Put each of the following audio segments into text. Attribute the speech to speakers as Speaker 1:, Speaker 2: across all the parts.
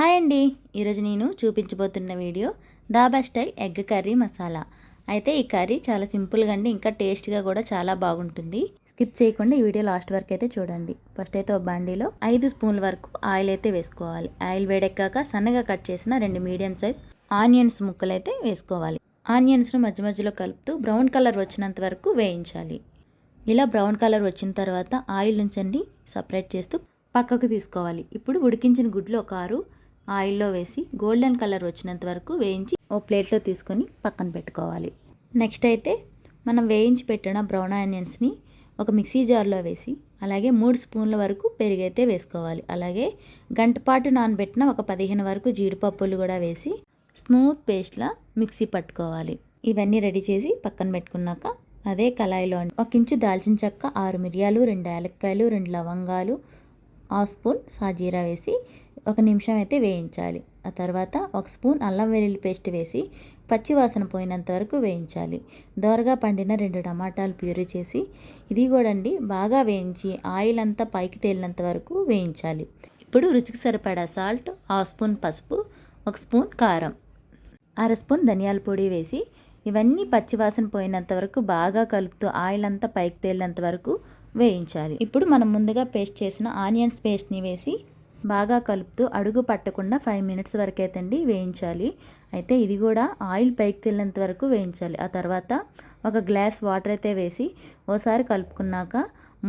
Speaker 1: Hi అండి. ఈరోజు నేను చూపించబోతున్న video dhaba style egg curry masala. అయితే ఈ కర్రీ చాలా సింపుల్గా అండి ఇంకా టేస్ట్గా కూడా చాలా బాగుంటుంది. స్కిప్ చేయకుండా ఈ వీడియో లాస్ట్ వరకు అయితే చూడండి. ఫస్ట్ అయితే ఒక బండిలో ఐదు స్పూన్ల వరకు ఆయిల్ అయితే వేసుకోవాలి. ఆయిల్ వేడెక్కాక సన్నగా కట్ చేసిన రెండు మీడియం సైజ్ ఆనియన్స్ ముక్కలు అయితే వేసుకోవాలి. ఆనియన్స్ను మధ్య మధ్యలో కలుపుతూ బ్రౌన్ కలర్ వచ్చినంత వరకు వేయించాలి. ఇలా బ్రౌన్ కలర్ వచ్చిన తర్వాత ఆయిల్ నుంచండి సపరేట్ చేస్తూ పక్కకు తీసుకోవాలి. ఇప్పుడు ఉడికించిన గుడ్లు ఒక ఆరు ఆయిల్లో వేసి గోల్డెన్ కలర్ వచ్చినంత వరకు వేయించి ఓ ప్లేట్లో తీసుకొని పక్కన పెట్టుకోవాలి. నెక్స్ట్ అయితే మనం వేయించి పెట్టిన బ్రౌన్ ఆనియన్స్ని ఒక మిక్సీ జార్లో వేసి అలాగే మూడు స్పూన్ల వరకు పెరుగైతే వేసుకోవాలి. అలాగే గంటపాటు నానబెట్టిన ఒక పదిహేను వరకు జీడిపప్పులు కూడా వేసి స్మూత్ పేస్ట్లా మిక్సీ పట్టుకోవాలి. ఇవన్నీ రెడీ చేసి పక్కన పెట్టుకున్నాక అదే కళాయిలో ఒక ఇంచు దాల్చిన చెక్క ఆరు మిరియాలు రెండు యాలక్కాయలు రెండు లవంగాలు హాఫ్ స్పూన్ సాజీరా వేసి ఒక నిమిషం అయితే వేయించాలి. ఆ తర్వాత ఒక స్పూన్ అల్లం వెల్లుల్లి పేస్ట్ వేసి పచ్చివాసన పోయినంత వరకు వేయించాలి. దోరగా పండిన రెండు టమాటాలు ప్యూరీ చేసి ఇది కూడా అండి బాగా వేయించి ఆయిల్ అంతా పైకి తేలినంత వరకు వేయించాలి. ఇప్పుడు రుచికి సరిపడా సాల్ట్ హాఫ్ స్పూన్ పసుపు ఒక స్పూన్ కారం అర స్పూన్ ధనియాల పొడి వేసి ఇవన్నీ పచ్చివాసన పోయినంత వరకు బాగా కలుపుతూ ఆయిల్ అంతా పైకి తేలినంత వరకు వేయించాలి. ఇప్పుడు మనం ముందుగా పేస్ట్ చేసిన ఆనియన్స్ పేస్ట్ని వేసి బాగా కలుపుతూ అడుగు పట్టకుండా ఫైవ్ మినిట్స్ వరకు అయితే వేయించాలి. అయితే ఇది కూడా ఆయిల్ పైకి తేలినంత వరకు వేయించాలి. ఆ తర్వాత ఒక గ్లాస్ వాటర్ అయితే వేసి ఓసారి కలుపుకున్నాక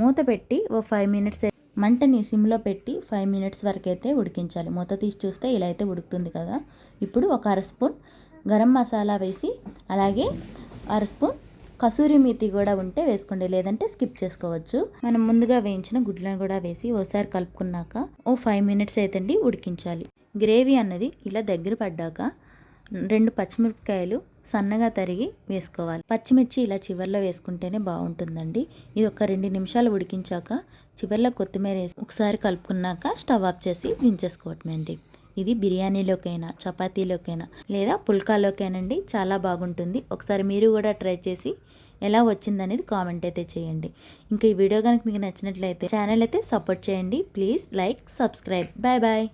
Speaker 1: మూత పెట్టి ఓ ఫైవ్ మినిట్స్ మంటని సిమ్లో పెట్టి ఫైవ్ మినిట్స్ వరకు అయితే ఉడికించాలి. మూత తీసి చూస్తే ఇలా అయితే ఉడుకుతుంది కదా. ఇప్పుడు ఒక అర స్పూన్ గరం మసాలా వేసి అలాగే అర స్పూన్ కసూరి మేతి కూడా ఉంటే వేసుకోండి లేదంటే స్కిప్ చేసుకోవచ్చు. మనం ముందుగా వేయించిన గుడ్లను కూడా వేసి ఓసారి కలుపుకున్నాక ఓ ఫైవ్ మినిట్స్ అయితే ఉడికించాలి. గ్రేవీ అన్నది ఇలా దగ్గర పడ్డాక రెండు పచ్చిమిరపకాయలు సన్నగా తరిగి వేసుకోవాలి. పచ్చిమిర్చి ఇలా చివర్లో వేసుకుంటేనే బాగుంటుందండి. ఇది ఒక రెండు నిమిషాలు ఉడికించాక చివర్లో కొత్తిమీర వేసి ఒకసారి కలుపుకున్నాక స్టవ్ ఆఫ్ చేసి దించేసుకోవటమే అండి ఇది బిర్యానీలోకైనా చపాతీలోకైనా లేదా పుల్కాలోకైనండి చాలా బాగుంటుంది. ఒకసారి మీరు కూడా ట్రై చేసి ఎలా వచ్చిందనేది కామెంట్ అయితే చేయండి. ఇంకా ఈ వీడియో కనుక మీకు నచ్చినట్లయితే ఛానల్ అయితే సపోర్ట్ చేయండి. Please like subscribe. Bye bye.